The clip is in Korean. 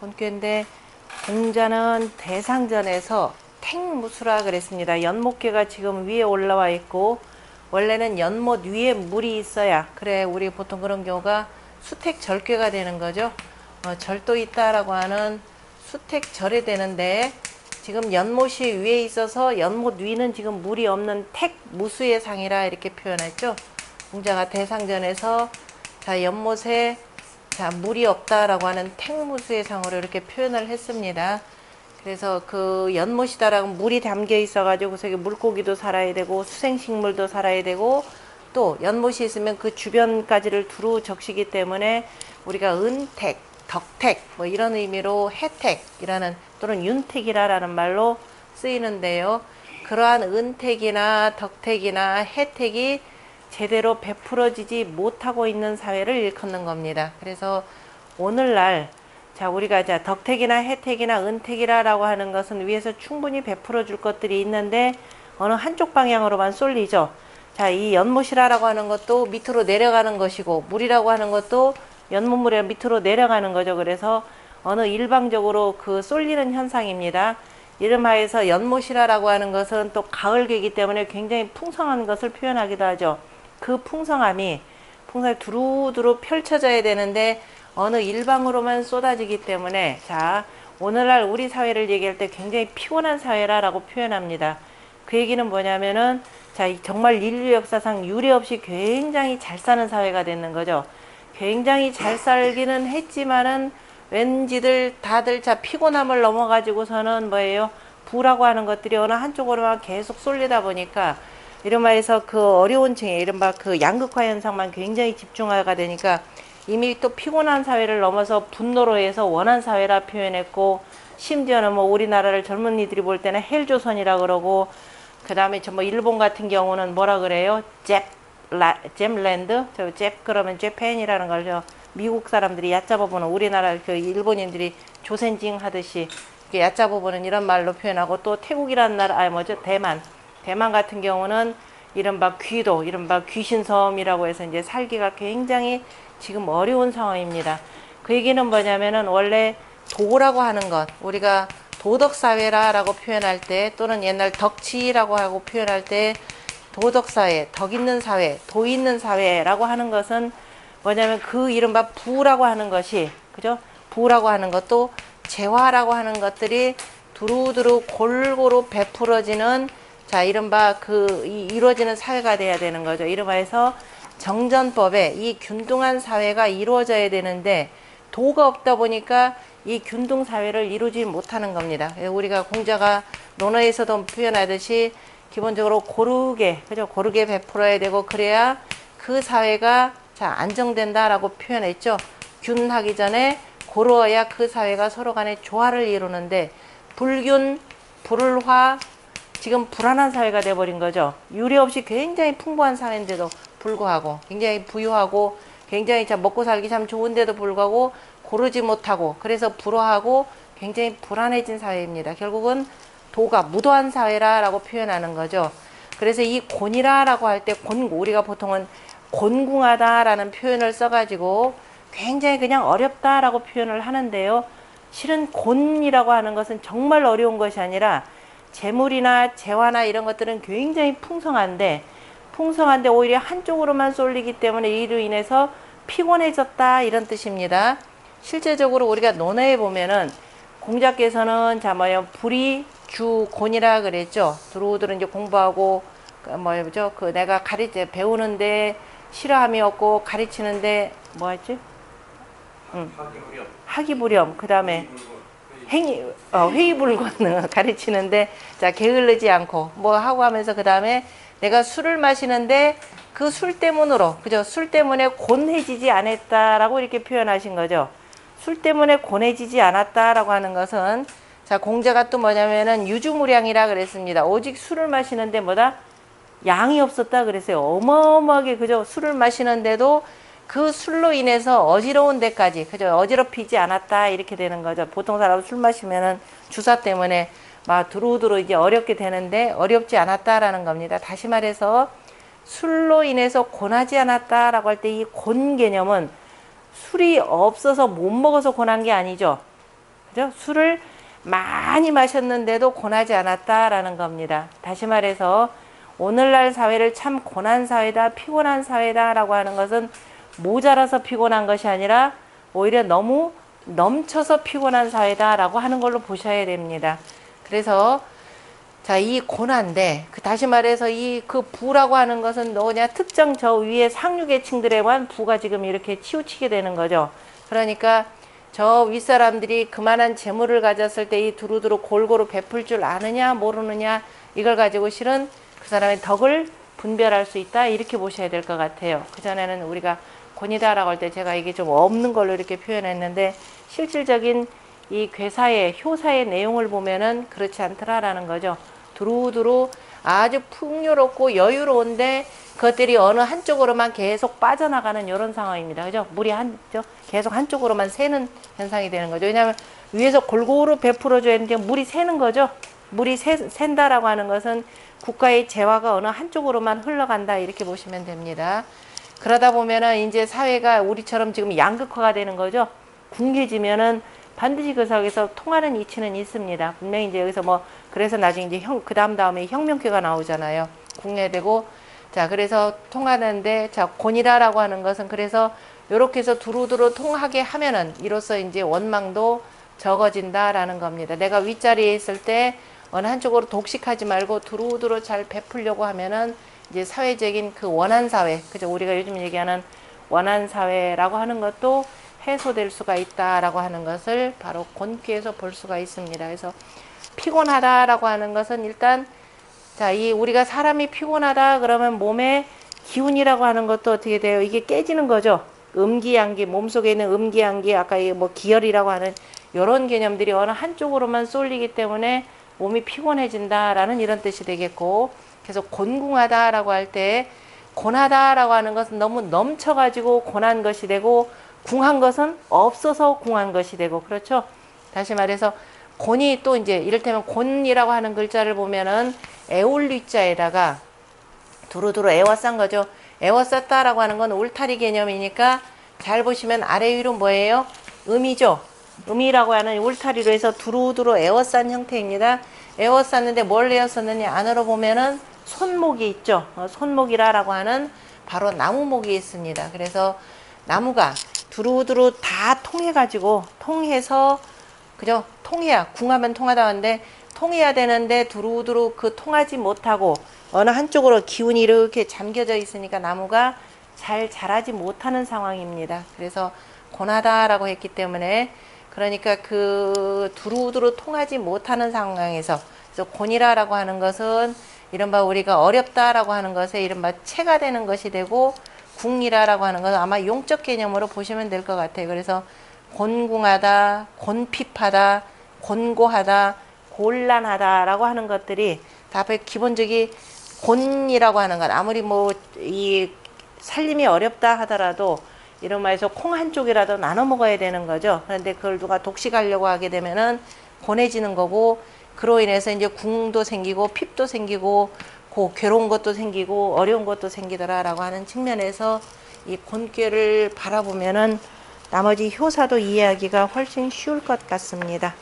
곤괴인데 공자는 대상전에서 탱무수라 그랬습니다. 연못계가 지금 위에 올라와 있고 원래는 연못 위에 물이 있어야 그래 우리 보통 그런 경우가 수택 절괴가 되는 거죠. 어, 절도 있다라고 하는 수택 절이 되는데 지금 연못이 위에 있어서 연못 위는 지금 물이 없는 택 무수의 상이라 이렇게 표현했죠. 공자가 대상전에서 자 연못에 자 물이 없다라고 하는 택무수의 상으로 이렇게 표현을 했습니다. 그래서 그 연못이다라고 물이 담겨 있어가지고 그래서 물고기도 살아야 되고 수생식물도 살아야 되고 또 연못이 있으면 그 주변까지를 두루 적시기 때문에 우리가 은택, 덕택 뭐 이런 의미로 혜택이라는 또는 윤택이라라는 말로 쓰이는데요. 그러한 은택이나 덕택이나 혜택이 제대로 베풀어지지 못하고 있는 사회를 일컫는 겁니다. 그래서 오늘날 자 우리가 자 덕택이나 혜택이나 은택이라라고 하는 것은 위에서 충분히 베풀어 줄 것들이 있는데 어느 한쪽 방향으로만 쏠리죠. 자 이 연못이라고 하는 것도 밑으로 내려가는 것이고 물이라고 하는 것도 연못물에 밑으로 내려가는 거죠. 그래서 어느 일방적으로 그 쏠리는 현상입니다. 이름하여서 연못이라고 하는 것은 또 가을계이기 때문에 굉장히 풍성한 것을 표현하기도 하죠. 그 풍성함이 풍성이 두루두루 펼쳐져야 되는데 어느 일방으로만 쏟아지기 때문에 자 오늘날 우리 사회를 얘기할 때 굉장히 피곤한 사회라라고 표현합니다. 그 얘기는 뭐냐면은 자 이- 정말 인류 역사상 유례 없이 굉장히 잘 사는 사회가 되는 거죠. 굉장히 잘 살기는 했지만은 왠지들 다들 자 피곤함을 넘어가지고서는 뭐예요 부라고 하는 것들이 어느 한쪽으로만 계속 쏠리다 보니까 이른바 해서 그 어려운 층에 이른바 그 양극화 현상만 굉장히 집중화가 되니까 이미 또 피곤한 사회를 넘어서 분노로 해서 원한 사회라 표현했고 심지어는 뭐 우리나라를 젊은이들이 볼 때는 헬조선이라 그러고 그 다음에 저 뭐 일본 같은 경우는 뭐라 그래요? 잽, 라, 잼랜드? 저 잽 그러면 재팬이라는 걸저 미국 사람들이 얕잡아 보는 우리나라 그 일본인들이 조센징 하듯이 얕잡아 보는 이런 말로 표현하고 또 태국이라는 나라, 아니 뭐죠? 대만. 대만 같은 경우는 이른바 귀도, 이른바 귀신섬이라고 해서 이제 살기가 굉장히 지금 어려운 상황입니다. 그 얘기는 뭐냐면은 원래 도라고 하는 것, 우리가 도덕사회라라고 표현할 때 또는 옛날 덕치라고 하고 표현할 때 도덕사회, 덕 있는 사회, 도 있는 사회라고 하는 것은 뭐냐면 그 이른바 부라고 하는 것이, 그죠? 부라고 하는 것도 재화라고 하는 것들이 두루두루 골고루 베풀어지는 자, 이른바 그 이, 이루어지는 사회가 돼야 되는 거죠. 이른바해서 정전법에 이 균등한 사회가 이루어져야 되는데 도가 없다 보니까 이 균등 사회를 이루지 못하는 겁니다. 예, 우리가 공자가 논어에서도 표현하듯이 기본적으로 고르게 그죠? 고르게 베풀어야 되고 그래야 그 사회가 자 안정된다라고 표현했죠. 균하기 전에 고르어야 그 사회가 서로 간에 조화를 이루는데 불균, 불화, 지금 불안한 사회가 돼버린 거죠. 유례 없이 굉장히 풍부한 사회인데도 불구하고 굉장히 부유하고 굉장히 참 먹고 살기 참 좋은데도 불구하고 고르지 못하고 그래서 불화하고 굉장히 불안해진 사회입니다. 결국은 도가 무도한 사회라라고 표현하는 거죠. 그래서 이 곤이라라고 할 때곤 우리가 보통은 곤궁하다라는 표현을 써가지고 굉장히 그냥 어렵다라고 표현을 하는데요. 실은 곤이라고 하는 것은 정말 어려운 것이 아니라 재물이나 재화나 이런 것들은 굉장히 풍성한데 풍성한데 오히려 한쪽으로만 쏠리기 때문에 이로 인해서 피곤해졌다 이런 뜻입니다. 실제적으로 우리가 논어에 보면은 공자께서는 자 뭐요 불이 주곤이라 그랬죠. 두루두루 이제 공부하고 그 뭐죠 그 내가 가르쳐 배우는데 싫어함이 없고 가르치는데 뭐였지? 하기무렵 하기부렴 그 다음에 물건 행위 어, 회의불고는 가르치는데 자 게을르지 않고 뭐 하고 하면서 그 다음에 내가 술을 마시는데 그 술 때문으로 그죠 술 때문에 곤해지지 않았다라고 이렇게 표현하신 거죠. 술 때문에 곤해지지 않았다라고 하는 것은 자 공자가 또 뭐냐면은 유주무량이라 그랬습니다. 오직 술을 마시는데 뭐다? 양이 없었다 그랬어요. 어마어마하게 그죠 술을 마시는데도 그 술로 인해서 어지러운 데까지 그죠 어지럽히지 않았다 이렇게 되는 거죠 보통 사람 술 마시면은 주사 때문에 막 두루두루 이제 어렵게 되는데 어렵지 않았다라는 겁니다 다시 말해서 술로 인해서 곤하지 않았다라고 할 때 이 곤 개념은 술이 없어서 못 먹어서 곤한 게 아니죠 그죠? 술을 많이 마셨는데도 고나지 않았다라는 겁니다. 다시 말해서 오늘날 사회를 참 고난 사회다, 피곤한 사회다라고 하는 것은 모자라서 피곤한 것이 아니라 오히려 너무 넘쳐서 피곤한 사회다라고 하는 걸로 보셔야 됩니다. 그래서 자, 이 고난데, 그 다시 말해서 이 그 부라고 하는 것은 뭐냐, 특정 저 위에 상류계층들에만 부가 지금 이렇게 치우치게 되는 거죠. 그러니까 저 윗사람들이 그만한 재물을 가졌을 때 이 두루두루 골고루 베풀 줄 아느냐, 모르느냐, 이걸 가지고 실은 그 사람의 덕을 분별할 수 있다, 이렇게 보셔야 될 것 같아요. 그전에는 우리가 권이다라고 할 때 제가 이게 좀 없는 걸로 이렇게 표현했는데, 실질적인 이 괴사의 효사의 내용을 보면은 그렇지 않더라라는 거죠. 두루두루 아주 풍요롭고 여유로운데 그것들이 어느 한쪽으로만 계속 빠져나가는 이런 상황입니다. 그죠? 물이 한, 저, 계속 한쪽으로만 새는 현상이 되는 거죠. 왜냐하면 위에서 골고루 베풀어줘야 되는데 물이 새는 거죠. 물이 새, 샌다라고 하는 것은 국가의 재화가 어느 한쪽으로만 흘러간다 이렇게 보시면 됩니다. 그러다 보면은 이제 사회가 우리처럼 지금 양극화가 되는 거죠. 궁해지면은 반드시 그 속에서 통하는 이치는 있습니다. 분명히 이제 여기서 뭐 그래서 나중에 이제 형 그 다음 다음에 혁명기가 나오잖아요. 궁예되고 자 그래서 통하는데 자 곤이라라고 하는 것은 그래서 요렇게 해서 두루두루 통하게 하면은 이로써 이제 원망도 적어진다라는 겁니다. 내가 윗자리에 있을 때 어느 한쪽으로 독식하지 말고 두루두루 잘 베풀려고 하면은 이제 사회적인 그 원한 사회, 그죠? 우리가 요즘 얘기하는 원한 사회라고 하는 것도 해소될 수가 있다라고 하는 것을 바로 곤귀에서 볼 수가 있습니다. 그래서 피곤하다라고 하는 것은 일단 자, 이 우리가 사람이 피곤하다 그러면 몸에 기운이라고 하는 것도 어떻게 돼요? 이게 깨지는 거죠. 음기양기 몸속에 있는 음기양기 아까 이뭐 기혈이라고 하는 이런 개념들이 어느 한쪽으로만 쏠리기 때문에 몸이 피곤해진다라는 이런 뜻이 되겠고 그래서 곤궁하다라고 할때 곤하다라고 하는 것은 너무 넘쳐가지고 곤한 것이 되고 궁한 것은 없어서 궁한 것이 되고 그렇죠. 다시 말해서 곤이 또 이제 이를테면 곤이라고 하는 글자를 보면은 에올리자에다가 두루두루 애워싼 거죠. 애워쌌다라고 하는 건 울타리 개념이니까 잘 보시면 아래 위로 뭐예요? 음이죠. 음이라고 하는 울타리로 해서 두루두루 애워싼 형태입니다. 애워쌌는데 뭘 애웠었느냐 안으로 보면은 손목이 있죠. 어, 손목이라라고 하는 바로 나무목이 있습니다. 그래서 나무가 두루두루 다 통해가지고 통해서 그죠? 통해야 궁하면 통하다 하는데 통해야 되는데 두루두루 그 통하지 못하고 어느 한쪽으로 기운이 이렇게 잠겨져 있으니까 나무가 잘 자라지 못하는 상황입니다. 그래서 고나다라고 했기 때문에 그러니까 그 두루두루 통하지 못하는 상황에서 그래서 곤이라라고 하는 것은 이른바 우리가 어렵다라고 하는 것에 이른바 체가 되는 것이 되고 궁이라라고 하는 것은 아마 용적 개념으로 보시면 될 것 같아요. 그래서 곤궁하다, 곤핍하다, 곤고하다, 곤란하다라고 하는 것들이 다 앞에 기본적인 곤이라고 하는 것 아무리 뭐 이 살림이 어렵다 하더라도 이런 말에서 콩 한쪽이라도 나눠 먹어야 되는 거죠. 그런데 그걸 누가 독식하려고 하게 되면은 곤해지는 거고 그로 인해서 이제 궁도 생기고 핍도 생기고 고 괴로운 것도 생기고 어려운 것도 생기더라라고 하는 측면에서 이 곤괴를 바라보면은 나머지 효사도 이해하기가 훨씬 쉬울 것 같습니다.